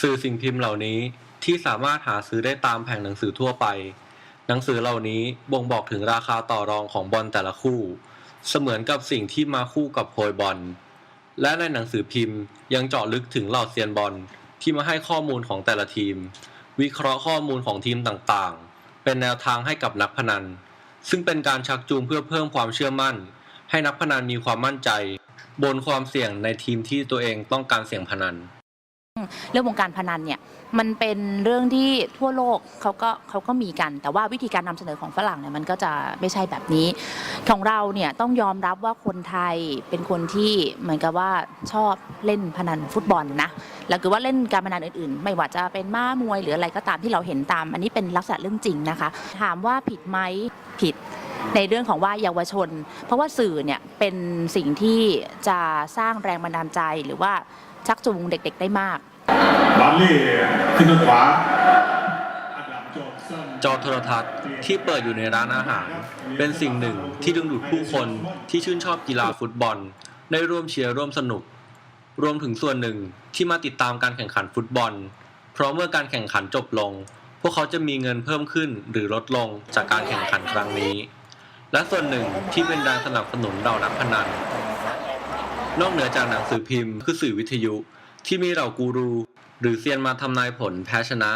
สื่อสิ่งพิมพ์เหล่านี้ที่สามารถหาซื้อได้ตามแผงหนังสือทั่วไป หนังสือเหล่านี้บ่งบอกถึงราคาต่อรองของบอลแต่ละคู่ เสมือนกับสิ่งที่มาคู่กับโพยบอล และในหนังสือพิมพ์ยังเจาะลึกถึงเหล่าเซียนบอลที่มาให้ข้อมูลของแต่ละทีม วิเคราะห์ข้อมูลของทีมต่างๆ เป็นแนวทางให้กับนักพนัน ซึ่งเป็นการชักจูงเพื่อเพิ่มความเชื่อมั่น ให้นักพนันมีความมั่นใจ บนความเสี่ยงในทีมที่ตัวเองต้องการเสี่ยงพนัน เรื่องวงการพนันเนี่ยมันเป็นเรื่องที่ทั่วโลกเขาก็เขาก็มีกัน แต่ว่าวิธีการนำเสนอของฝรั่งเนี่ยมันก็จะไม่ใช่แบบนี้ ของเราเนี่ยต้องยอมรับว่าคนไทยเป็นคนที่เหมือนกับว่าชอบเล่นพนันฟุตบอลนะแล้วคือว่าเล่นการพนันอื่นๆ ไม่ว่าจะเป็นม้ามวยหรืออะไรก็ตามที่เราเห็นตาม อันนี้เป็นลักษณะเรื่องจริงนะคะ ถามว่าผิดไหมผิดในเรื่องของว่าเยาวชน เพราะว่าสื่อเนี่ยเป็นสิ่งที่จะสร้างแรงบันดาลใจหรือว่าชักจูงเด็กๆได้มาก บาร์เล่ขึ้นทางขวาจอโทรทัศน์ที่เปิดอยู่ในร้านอาหาร เป็นสิ่งหนึ่งที่ดึงดูดผู้คนที่ชื่นชอบกีฬาฟุตบอล ได้ร่วมเชียร์ร่วมสนุก รวมถึงส่วนหนึ่งที่มาติดตามการแข่งขันฟุตบอล เพราะเมื่อการแข่งขันจบลง พวกเขาจะมีเงินเพิ่มขึ้นหรือลดลงจากการแข่งขันครั้งนี้ และส่วนหนึ่งที่เป็นแรงสนับสนุนเหล่านักพนันนอกเหนือจากหนังสือพิมพ์คือสื่อวิทยุที่มีเหล่ากูรู หรือเซียนมาทำนายผลแพ้ชนะ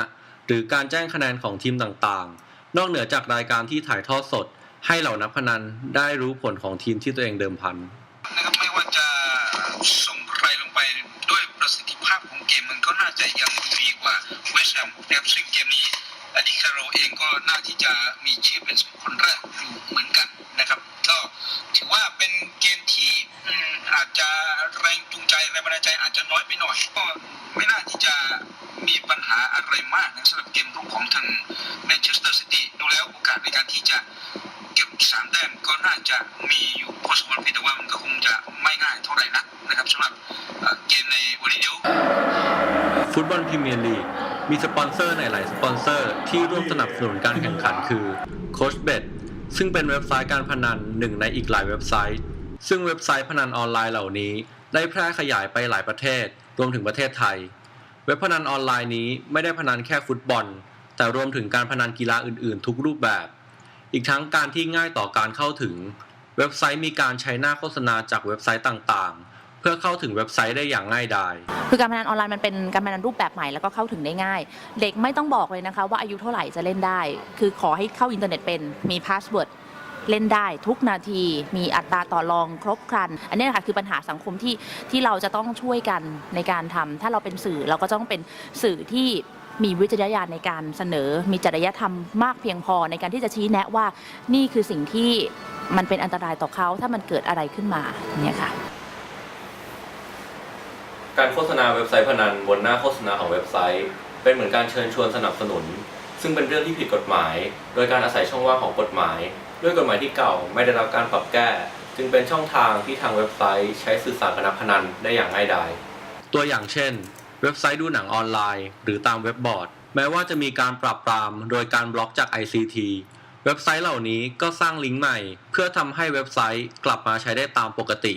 หรือการแจ้งคะแนนของทีมต่างๆ นอกเหนือจากรายการที่ถ่ายทอดสด ให้เหล่านักพนันได้รู้ผลของทีมที่ตัวเองเดิมพันนะครับไม่ว่าจะส่งใครลงไปด้วยประสิทธิภาพของเกมมันก็น่าจะยังดีกว่าเวสต์แฮมนะครับซึ่งเกมนี้อดีคาโรเองก็น่าที่จะมีชื่อเป็นคนแรกอยู่เหมือนกัน อาจจะแรงจูงใจแรงบันดาลใจอาจจะน้อยไปหน่อย ก็ไม่น่าที่จะมีปัญหาอะไรมากนะสำหรับเกมรุกของทางแมนเชสเตอร์ซิตี้ดูแล้วโอกาสในการที่จะเก็บสามแต้มก็น่าจะมีอยู่พอสมควรเพียงแต่ว่ามันก็คงจะไม่ง่ายเท่าไหร่นักนะครับสำหรับเกมในวันนี้เดี๋ยวฟุตบอลพรีเมียร์ลีกมีสปอนเซอร์ในหลายสปอนเซอร์ที่ร่วมสนับสนุนการแข่งขันคือโคชเบ t ซึ่งเป็นเว็บไซต์การพนันหนึ่งในอีกหลายเว็บไซต์ ซึ่งเว็บไซต์พนันออนไลน์เหล่านี้ ได้แพร่ขยายไปหลายประเทศ รวมถึงประเทศไทย เว็บพนันออนไลน์นี้ไม่ได้พนันแค่ฟุตบอล แต่รวมถึงการพนันกีฬาอื่นๆ ทุกรูปแบบ อีกทั้งการที่ง่ายต่อการเข้าถึง เว็บไซต์มีการใช้หน้าโฆษณาจากเว็บไซต์ต่างๆเพื่อเข้าถึงเว็บไซต์ได้อย่างง่ายดาย คือการพนันออนไลน์มันเป็นการพนันรูปแบบใหม่แล้วก็เข้าถึงได้ง่าย เด็กไม่ต้องบอกเลยนะคะว่าอายุเท่าไหร่จะเล่นได้ คือขอให้เข้าอินเทอร์เน็ตเป็น มีพาสเวิร์ด เล่นได้ทุกนาที มีอัตราต่อรองครบครัน อันนี้นะคะคือปัญหาสังคมที่ที่เราจะต้องช่วยกันในการทำถ้าเราเป็นสื่อเราก็ต้องเป็นสื่อที่มีวิจารณญาณในการเสนอ มีจริยธรรมมากเพียงพอในการที่จะชี้แนะว่านี่คือสิ่งที่มันเป็นอันตรายต่อเขาถ้ามันเกิดอะไรขึ้นมาเนี่ยค่ะ การโฆษณาเว็บไซต์พนันบนหน้าโฆษณาของเว็บไซต์ เป็นเหมือนการเชิญชวนสนับสนุน ซึ่งเป็นเรื่องที่ผิดกฎหมาย โดยการอาศัยช่องว่างของกฎหมาย ด้วยกฎหมายที่เก่าไม่ได้รับการปรับแก้ จึงเป็นช่องทางที่ทางเว็บไซต์ใช้สื่อสารกับนักพนันได้อย่างง่ายดายตัวอย่างเช่น เว็บไซต์ดูหนังออนไลน์ หรือตามเว็บบอร์ด แม้ว่าจะมีการปรับปรามโดยการบล็อกจาก ICT เว็บไซต์เหล่านี้ก็สร้างลิงก์ใหม่ เพื่อทำให้เว็บไซต์กลับมาใช้ได้ตามปกติ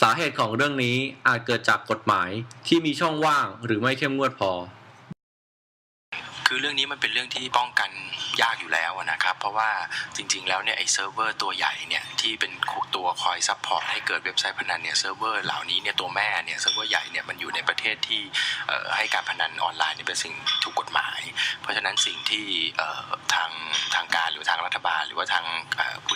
สาเหตุของเรื่องนี้อาจเกิดจากกฎหมายที่มีช่องว่างหรือไม่เข้มงวดพอ คือเรื่องนี้มันเป็นเรื่องที่ป้องกัน ยากอยู่แล้วนะครับ เพราะว่าจริง ๆ แล้วเนี่ยไอ้เซิร์ฟเวอร์ตัวใหญ่เนี่ยที่เป็นตัวคอยซัพพอร์ตให้เกิดเว็บไซต์พนันเนี่ยเซิร์ฟเวอร์เหล่านี้เนี่ยตัวแม่เนี่ยเซิร์ฟเวอร์ใหญ่เนี่ยมันอยู่ในประเทศที่ให้การพนันออนไลน์นี่เป็นสิ่งถูกกฎหมาย เพราะฉะนั้นสิ่งที่ทางทางการหรือทางรัฐบาล หรือว่าทาง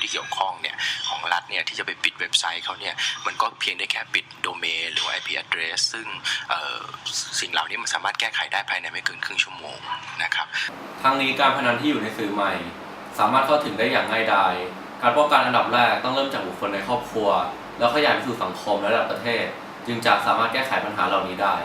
ที่เกี่ยวข้องเนี่ยของรัฐเนี่ยที่จะไปปิดเว็บไซต์เขาเนี่ยมันก็เพียงได้แค่ปิดโดเมนหรือ IP address ซึ่งสิ่งเหล่านี้มันสามารถแก้ไขได้ภายในไม่เกินครึ่งชั่วโมงนะครับทั้งนี้การพนันที่อยู่ในสื่อใหม่ สามารถเข้าถึงได้อย่างง่ายดายการป้องกันอันดับแรกต้องเริ่มจากบุคคลในครอบครัว แล้วขยายไปสู่สังคมและระดับประเทศ จึงจะสามารถแก้ไขปัญหาเหล่านี้ได้